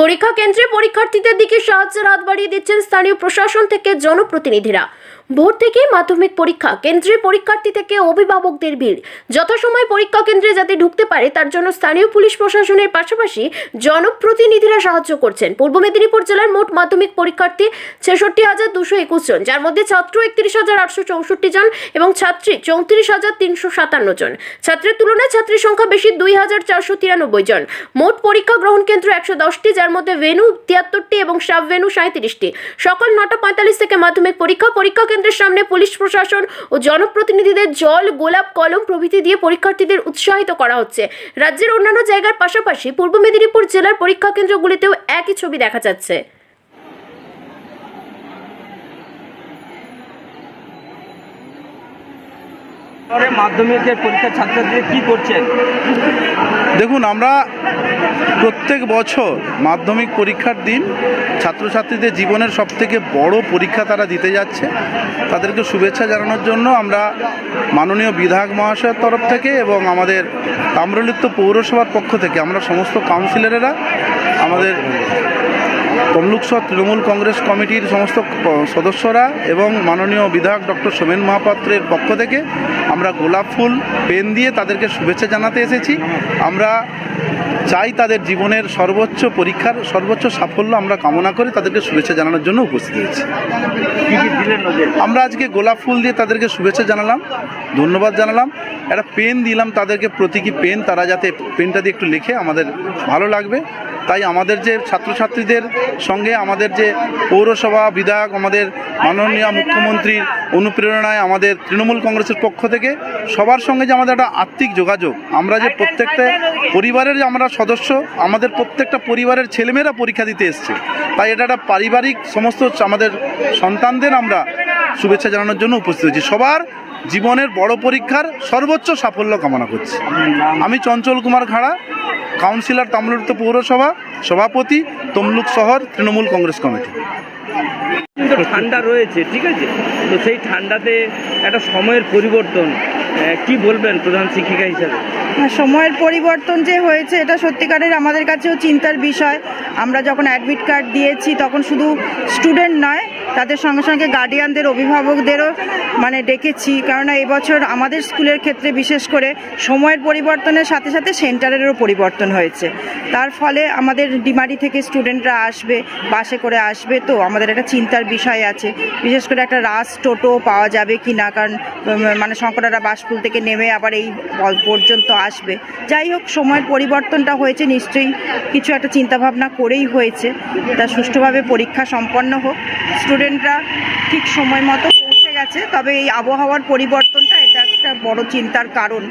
পরীক্ষা কেন্দ্রে পরীক্ষার্থীদের দিকে সাহায্যের হাত বাড়িয়ে দিচ্ছেন স্থানীয় প্রশাসন থেকে জনপ্রতিনিধিরা। ভোর থেকে মাধ্যমিক পরীক্ষা, কেন্দ্রে পরীক্ষার্থী থেকে অভিভাবকদের ভিড়। যথাসময়ে পরীক্ষা কেন্দ্রে যাতে ঢুকতে পারে, তার জন্য স্থানীয় পুলিশ প্রশাসনের পাশাপাশি জনপ্রতিনিধিরা সাহায্য করছেন। পূর্ব মেদিনীপুর জেলার মোট মাধ্যমিক পরীক্ষার্থী ছেষট্টি হাজার দুশো একুশ জন, যার মধ্যে ছাত্র একত্রিশ হাজার আটশো চৌষট্টি জন এবং ছাত্রী চৌত্রিশ হাজার তিনশো সাতান্ন জন। ছাত্রের তুলনায় ছাত্রীর সংখ্যা বেশি দুই হাজার চারশো তিরানব্বই জন। মোট পরীক্ষা গ্রহণ কেন্দ্র একশো দশটি, যার মধ্যে ভেনু তিয়াত্তরটি এবং সাব ভেনু সাঁত্রিশটি সকাল নটা পঁয়তাল্লিশ থেকে মাধ্যমিক পরীক্ষা পরীক্ষা কেন্দ্রের সামনে পুলিশ প্রশাসন ও জনপ্রতিনিধিদের জল, গোলাপ, কলম প্রভৃতি দিয়ে পরীক্ষার্থীদের উৎসাহিত করা হচ্ছে। রাজ্যের অন্যান্য জায়গার পাশাপাশি পূর্ব মেদিনীপুর জেলার পরীক্ষা কেন্দ্রগুলিতেও একই ছবি দেখা যাচ্ছে পরে পরীক্ষার দেখুন, আমরা প্রত্যেক বছর মাধ্যমিক পরীক্ষার দিন ছাত্রছাত্রীদের জীবনের সবথেকে বড় পরীক্ষা তারা দিতে যাচ্ছে। তাদেরকে শুভেচ্ছা জানানোর জন্য আমরা মাননীয় বিধায়ক মহাশয়ের তরফ থেকে এবং আমাদের তাম্রলিপ্ত পৌরসভার পক্ষ থেকে আমরা সমস্ত কাউন্সিলরেরা আমাদের তমলুকসর তৃণমূল কংগ্রেস কমিটির সমস্ত সদস্যরা এবং মাননীয় বিধায়ক ডক্টর সোমেন মহাপাত্রের পক্ষ থেকে আমরা গোলাপ ফুল পেন দিয়ে তাদেরকে শুভেচ্ছা জানাতে এসেছি। আমরা চাই তাদের জীবনের সর্বোচ্চ পরীক্ষার সর্বোচ্চ সাফল্য আমরা কামনা করে তাদেরকে শুভেচ্ছা জানানোর জন্য উপস্থিত হয়েছি। আমরা আজকে গোলাপ ফুল দিয়ে তাদেরকে শুভেচ্ছা জানালাম ধন্যবাদ জানালাম। একটা পেন দিলাম তাদেরকে প্রতীকী পেন তারা যাতে পেনটা দিয়ে একটু লিখে আমাদের ভালো লাগবে। তাই আমাদের যে ছাত্রছাত্রীদের সঙ্গে আমাদের যে পৌরসভা বিধায়ক, আমাদের মাননীয় মুখ্যমন্ত্রীর অনুপ্রেরণায় আমাদের তৃণমূল কংগ্রেসের পক্ষ থেকে সবার সঙ্গে যে আমাদের একটা আর্থিক যোগাযোগ। আমরা যে প্রত্যেকটা পরিবারের যে আমরা সদস্য, আমাদের প্রত্যেকটা পরিবারের ছেলেমেয়েরা পরীক্ষা দিতে এসছে। তাই এটা একটা পারিবারিক সমস্ত আমাদের সন্তানদের আমরা শুভেচ্ছা জানানোর জন্য উপস্থিত হয়েছি। সবার জীবনের বড় পরীক্ষার সর্বোচ্চ সাফল্য কামনা করছি। আমি চঞ্চল কুমার খাড়া কাউন্সিলর তাম্রলিপ্ত পৌরসভা সভাপতি তমলুক শহর তৃণমূল কংগ্রেস কমিটি। ঠান্ডা রয়েছে ঠিক আছে? তো সেই ঠান্ডাতে একটা সময়ের পরিবর্তন কি বলবেন প্রধান শিক্ষিকা হিসাবে? হ্যাঁ, সময়ের পরিবর্তন যে হয়েছে এটা সত্যিকারের আমাদের কাছেও চিন্তার বিষয়। আমরা যখন অ্যাডমিট কার্ড দিয়েছি তখন শুধু স্টুডেন্ট নয় তাদের সঙ্গে সঙ্গে গার্ডিয়ানদের অভিভাবকদেরও মানে ডেকেছি। কেননা এবছর আমাদের স্কুলের ক্ষেত্রে বিশেষ করে সময়ের পরিবর্তনের সাথে সাথে সেন্টারেরও পরিবর্তন হয়েছে। তার ফলে আমাদের ডিমারি থেকে স্টুডেন্টরা আসবে বাসে করে আসবে। তো আমাদের একটা চিন্তার বিষয় আছে। বিশেষ করে একটা রাস টোটো পাওয়া যাবে কি না? কারণ মানে শঙ্করারা বাসপুল থেকে নেমে আবার এই পর্যন্ত আসবে। যাই হোক, সময়ের পরিবর্তনটা হয়েছে নিশ্চয়ই। কিছু একটা চিন্তাভাবনা করেই হয়েছে। তা সুষ্ঠুভাবে পরীক্ষা সম্পন্ন হোক। স্টুডেন্টরা ঠিক সময় মতো পৌঁছে গেছে তবে এই আবহাওয়ার পরিবর্তনটা এটা একটা বড় চিন্তার কারণ।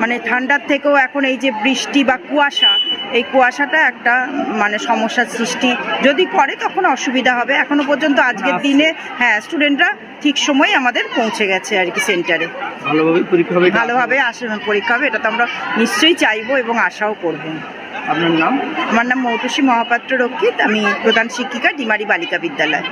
মানে ঠান্ডার থেকেও এখন এই যে বৃষ্টি বা কুয়াশা এই কুয়াশাটা একটা মানে সমস্যার সৃষ্টি। যদি করে তখন অসুবিধা হবে। এখনও পর্যন্ত আজকের দিনে হ্যাঁ স্টুডেন্টরা ঠিক সময় আমাদের পৌঁছে গেছে আর কি সেন্টারে। ভালোভাবে পরীক্ষা হবে ভালোভাবে আসে পরীক্ষা হবে এটা তো আমরা নিশ্চয়ই চাইব এবং আশাও করব। আপনার নাম? আমার নাম মৌটুসী মহাপাত্র রক্ষিত আমি প্রধান শিক্ষিকা ডিমারি বালিকা বিদ্যালয়।